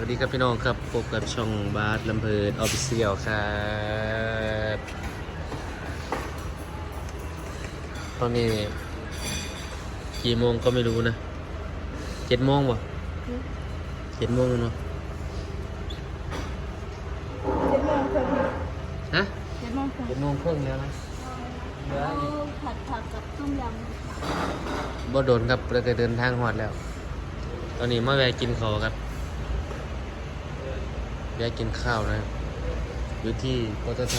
วัสดีครับพี่น้องครับพบกับช่องบาสลำเพลินออฟฟิเชียลครับตอนนี้กี่โมงก็ไม่รู้นะเจ็ดโมงบ่เจ็ดโมงเนาะเจ็ดโมงครึ่งฮะเจ็ดโมงครึ่งเจ็ดโมงครึ่งแล้วนะเหลือเอาอีกผัดผักกับต้มยบ่โดนครับเราจะเดินทางหอดแล้ว ตอนนี้มาแวะกินข้าวครับ แวะกินข้าวนะครับอยู่ที่ปตท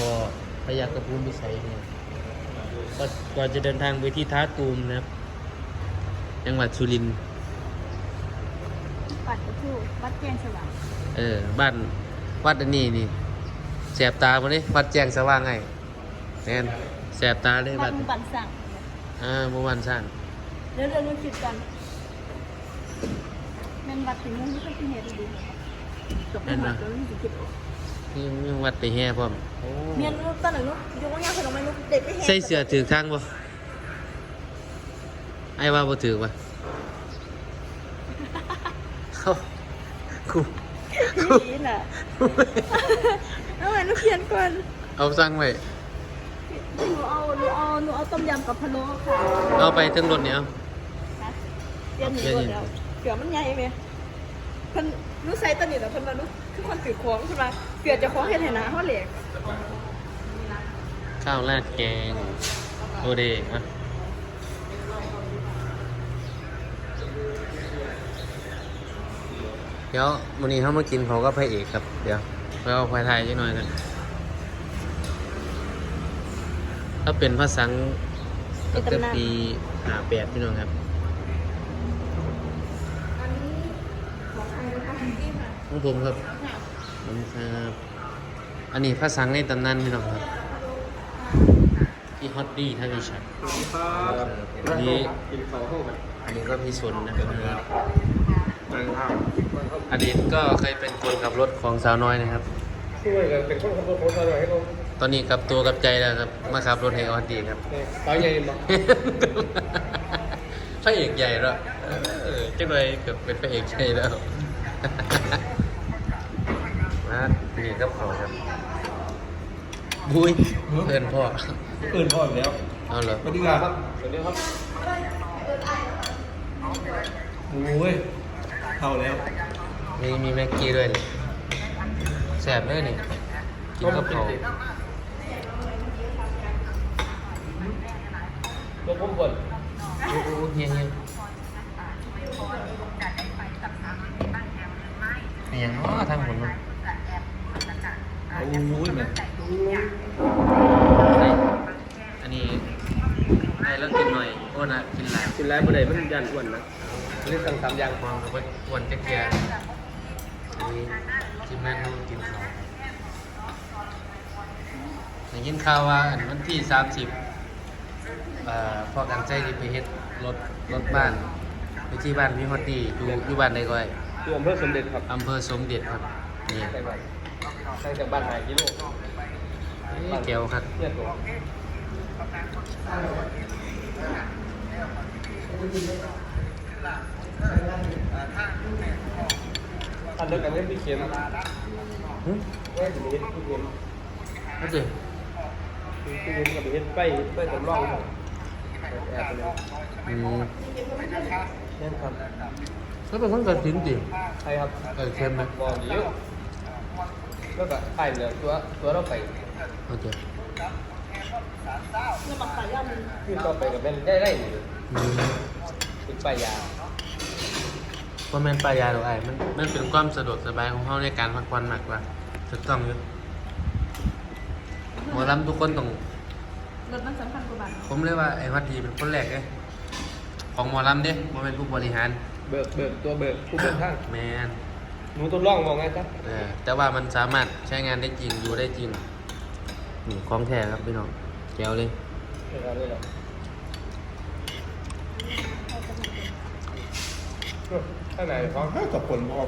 พยากระพูนพิสัยเนี่ยก็ก่อนจะเดินทางไปที่ท่าตูมนะครับจังหวัดสุรินทร์ำปัดกระทู้วัดแกงสว่างเออ บ้านวัดอันนี้นี่แสบตาบ่นี่วัดแจ้งสว่างไงแน่นแสบตาเลยวัวัดดมุงปันสั่งอ่าเมื่อวันสร้างเดี๋ยวเดี๋ยวเราคิดกันแม่นวัดถึงมุ่งที่เป็นเหตุดี จบไม่หมดแล้วนี่สิคิดออกนี่มีวัดไปแห่พร้อมโอ้เมียนลูกตอนไหนลูกยกว่ายางขนมไม่ลูกเด็กไปแห่ใส่เสื้อถือทางบ่ไอ้ว่าบ่ถือป่ะเอ้าครูนี่น่ะเอาไงลูกเขียนก่อนเอาสั่งไว้หนูเอาหนูเอาหนูเอาต้มยำกับพะโล้ค่ะเอาไปถึงรถเนี่ยเอาเตรียมหนูหมดแล้วเกือบมันใหญ่ไหมเพิ่น รู้ไซส์ตัวนี้แต่เพิ่นมารู้คือคนถือของเพิ่นมาเกือบจะของเฮ็ดให้หนาเฮาเหล็กข้าวราดแกงโอเดอะเดี๋ยววันนี้เขามากินเขาก็พระเอกครับ เดี๋ยวไปเอาควายไทยจักหน่อยกันถ้าเป็นภาษาตั้งแต่ปีหาแปดพี่น้องครับ อันนี้ของใครนะคะที่ค่ะ ของผมครับผมครับ อันนี้ภาษาในตำนานพี่น้องครับพี่ฮอตดี้ท่านวิชัยครับอันนี้อันนี้ก็พี่ชนนะครับนั่งข้าวอดีตก็เคยเป็นคนขับรถของสาวน้อยนะครับช่วยกันเป็นคนขับรถมอเตอร์ไซค์ให้เราตอนนี้กลับตัวกลับใจแล้วครับ มาขับรถให้ออดีครับเนี่ยสายใหญ่บอกพระเอกใหญ่แล้วเจังเลยเกือบเป็นพระเอกใหญ่แล้ว นี่ครับเขาครับบุ้ยเพื่อนพ่ออื่นพออยู่แล้วเอาเหรอสวัสดีครับสวัสดีครับโอ้ยเข้าแล้วมีมีแม็กกี้ด้วยนี่แสบเลยนี่กินกับเขาวตัวผมก่อนโอ้โหเฮียเฮียเป็นยังอ๋อทางผมเนาะ โอ้ยแม่เฮ้ยอันนี้ได้แล้วกินหน่อยอ้วนอะกินหลายกินแล้วบ่ได้มันยันอ้วนนะเรียกสั่งสามอย่างมองกับว่าอ้วนจะเกลียอันนี้จิมแม่นู่กินเขาวได้ยินข่าวว่าอันวันที่สามสิบอ่าพอกันใจที่ไปเฮ็ดรถรถบ้านไปที่บ้านพี่ฮอตตี้อยู่อยู่บ้านใดก่อยตัวอำเภอสมเด็จครับอำเภอสมเด็จครับนี่ ใช่ไหมใช่จากบ้านหายกิโลนี่แก้วครับเนี่ยตัวอันเดียวกันเนี่ยพี่เข็มหึแม่ถึงเฮ็ดพี่เข็มนั่นสิพี่เข็มกับเฮ็ดไปไปสำรองครับแอบไปเลยอืมแน่นครับแล้วเป็นคนกระสินดิใช่ครับเออเค็มไหมบอกเยอะ แล้วก็ไอ้เนี่ยตัวตัวเราไปโอเคเนี่ยมักขายย่ำขึ้นต่อไปกับเป็นได้ได้เลยอืมเป็นไปยาเพราะแม่นปลายาหรอกไอ้มันมันเป็นความสะดวกสบายของเขาในการพักผ่อนมากกว่าถูกต้องอยู่หมอลำทุกคนต้อง รถมันสำคัญกว่าบัตรผมเรียกว่าไอ้วัดดีเป็นคนแรกเลยของหมอลำเด้โมเป็นผู้บริหาร เบิกเบิกตัวเบิกผู้เบิกทาง แมน หนูตัวร่องมองไงจ๊ะเออแต่ว่ามันสามารถใช้งานได้จริงอยู่ได้จริงนี่ของแท้ครับพี่น้องแก้วเลยเดี๋ยวเราด้วยเหรอข้างในเขาถ้ากับคนพ่อ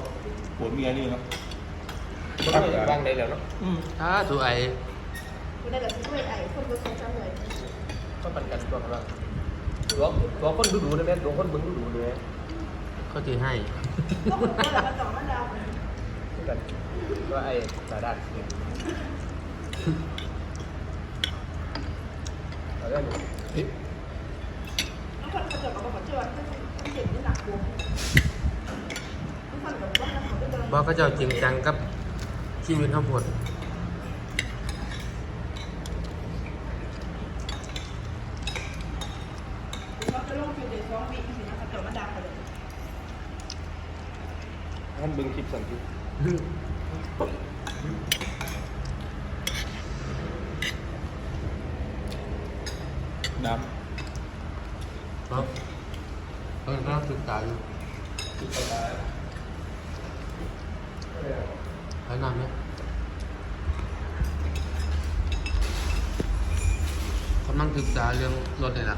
ผัวเมียนี่ครับเขาไม่วางได้แล้วเนาะอืมถ้าถูไอกูได้แบบช่วยไอ้คนกูใช้จังเลยก็ปันกันตัวเราตัวตัวคนดูดูนะแม่ตัวคนเบิ้งดูดูเลยก็ถือให้ก็เหมือนกันแหละมันต่อมันดาวอ กันว่าไอ้สาดัดเนี่ยเอาได้ไหมน้องคนเขาจะมาบอกว่าเชื่อว่าเจ็บนี่หนักกว่าน้องคนแบบว่าเขาจะเดินบอกเขาเจ้าจริงจังกับชีวิตทั้งหมดเราจะลงจุดเด็ดสองวิสินะเขาจะมาดักไปเลยท่านเบิ่งคลิปสั นติน้ครับเออน่าศึกษาอยู่แนะนำไหมกำลังศึกษาเรื่องรถเลยล่ะ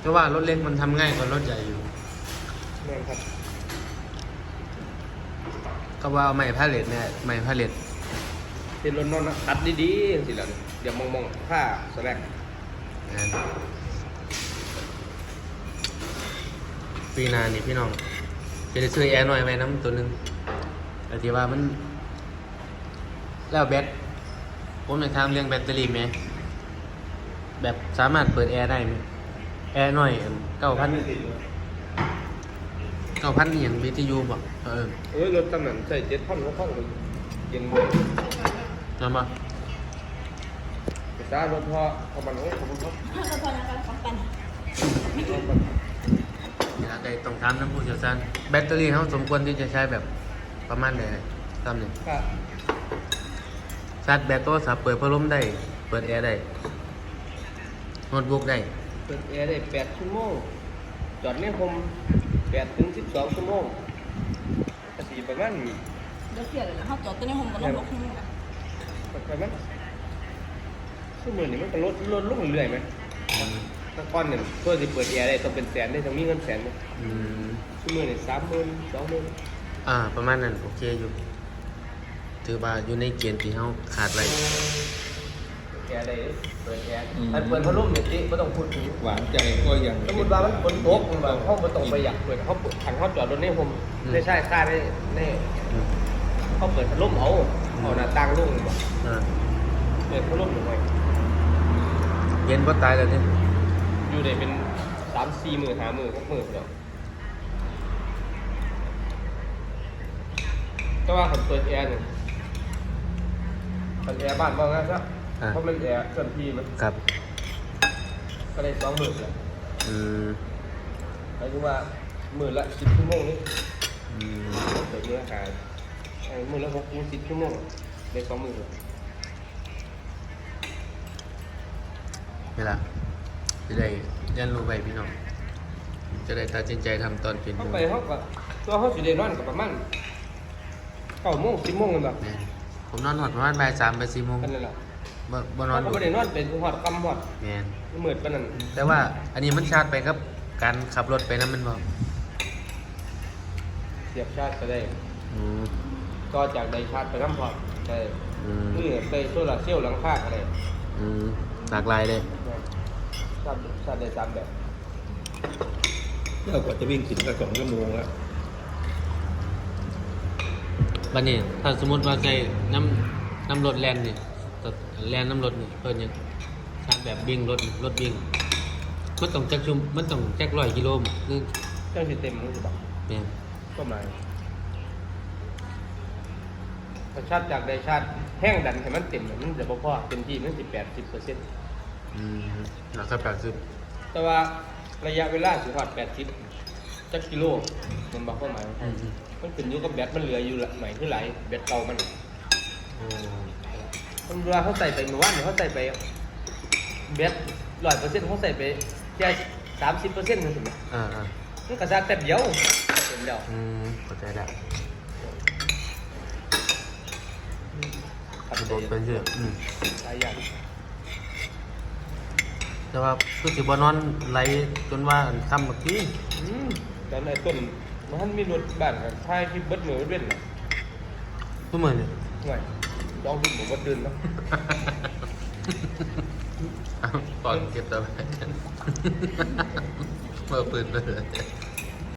แต่ว่ารถเล็กมันทำง่ายกว่ารถใหญ่อยู่แม่งครับก็ว่าเอาไม้พาเลตเนี่ยไม้พาเลตเป็นรถนอนนะตัดดีๆสิล่ะเนี่ยเดี๋ยวมองๆผ้าสแลกนะปีหนานี่พี่น้องจะได้ซื้อแอร์หน่อยไหมน้ำตัวหนึงแต่ที่ว่ามัน แล้วแบตผมอยากถามเรื่องแบตเตอรี่ไหมแบบสามารถเปิดแอร์ได้ไหม แอร์หน่อยเก้าพันเก้าพันนี่อย่างวิทยุบอกเออเอ้ยรถตำแหน่งใส่เจ็ดพันก็พันเลยเย็นเลยนำมาแต่ถ้ารถพอพอมันโอ้ขอบคุณครับเราพอนะคะของกันเวลาใดต้องถามน้ำผู้เชี่ยวชาญแบตเตอรี่เขาสมควรที่จะใช้แบบประมาณไหนตามนี้ค่ะชาร์จแบตโทรศัพท์เปิดพัดลมได้ เปิดแอร์ได้โน้ตบุ๊กได้ เปิดแอร์ได้แปดชั่วโมง จอดเนี่ยผมแปดถึงสิบสองชั่วโมงกระสีประมาณเดี๋ยวเสียเลยนะเขาจอดตัวนี้ผมก็ต้องบอกให้มึงนะประมาณชั่วโมงนี่มันก็ลดลดลงเรื่อยๆไหมตะก้อนเนี่ยเพื่อจะเปิดแอร์ได้ต้องเป็นแสนได้ต้องมีเงินแสนไหมอืมชั่วโมงเนี่ยสามหมื่นสองหมื่นอ่า ประมาณนั้น โอเคอยู่ ถือว่าอยู่ในเกณฑ์ที่เขาขาดไว้ แอร์ได้เปิดแอร์ถ้าเปิดพัดลมเนี่ยจิไม่ต้องพูดถึงำหวานใจก็ยังสมมติว่ามันฝนตกมันแบบห้องมันต้องประหยัดเปิดเขาเปิดถังเขาจอดรถนี่ผมอืมได้ใช่ค่าได้แน่เขาเปิดพัดลมเอาเอาหน้าต่างลงบอกอ่าเปิดพัดลมหน่อยเย็นก็ตายแล้วเนี่ยอยู่ได้เป็นสามสี่หมื่นห้าหมื่นหกหมื่นเดียวก็ว่าผมเปิดแอร์เนี่ยเปิดแอร์บ้านบ้างนะครั บเพราะมันแอร์เคลื่อนที่มันครับ ก็ได้สองหมื่นเลยอืมหมายถึงว่าหมื่นละสิบชั่วโมงนี่อืมเปิดเนื้อหาไอ้หมื่นละหกคูณสิบชั่วโมงได้สองหมื่นเลยเวลาจะได้เรียนรู้ไปพี่น้อง จะได้ตัดสินใจทำตอนเป็นอเข้ายู่ไปเขาก็ตัวเขาสิได้นอนกับประมาณเก้าโมงสิบโมงกันแบบแม่นผมนอนหอดประมาณบ่ายสามบ่ายสี่โมง กันนั่นแหละ บ่บ่นอนเขาก็ไม่ได้นอนเป็นหอดคำหอดแมนเหมือนปานนั้นแต่ว่าอันนี้มันชาร์จไปกับ การขับรถไปนะมันบอกเสียบชาร์จก็ได้อืมก็จากได้ชาร์จไปน้ำพอดได้อืมนี่ไปโซลาร์เซลล์หลังคาก็ได้อืมหลากหลายเลยชาร์จชาร์จได้สามแบบเรากว่าจะวิ่งถึงก็สองชั่วโมงแล้วบันนี้ถ้าสมมติว่าใส่น้ำน้ำรถแลนนี่ตัด แลนน้ำรถนี่เพิ่นยังชาร์จแบบวิ่งรถรถวิ่งมันต้องจักชุมมันต้องจักร้อยกิโลมนึงเครื่องสิเต็มรู้สึกปะแม่นก็หมายถ้าชาร์จจากได้ชาร์จแห้งดันให้มันเต็มเนี่ยมันจะบ่พอเต็มที่มันสิแปดสิบเปอร์เซ็นต์อืมราคาแปดสิบแต่ว่าระยะเวลาสิฮอดแปดสิบจักกิโลมันบอกว่าหมายอืมอืมมันขึ้นอยู่กับแบตมันเหลืออยู่ละใหม่คือไหลายแบตเก่ามัน โอ้ มันเวลาเขาใส่ไปเมื่อวานเนี่ยเขาใส่ไปแบตร้อยเปอร์เซ็นต์เขาใส่ไปแค่สามสิบเปอร์เซ็นต์นั่นสิอ่าอ่ามันกระซาแต่เดียวเต็มแล้วอืมเข้าใจแล้วขับระใจบบเป็นเชื่ออืมหลายอย่างแต่ว่าคือสิบ่นอนไหลจนว่าค่ำเมื่อกี้อืมตอนไอ้ต้นมันมีรถบ้านกันท้ายคลิปเบิดมือเว้นน่ะทุกมื้อนี่ห่วย ลองดูผมว่าตื่นแล้วตอาก่อนเก็บตัวไปเมื่อปืนไปเลย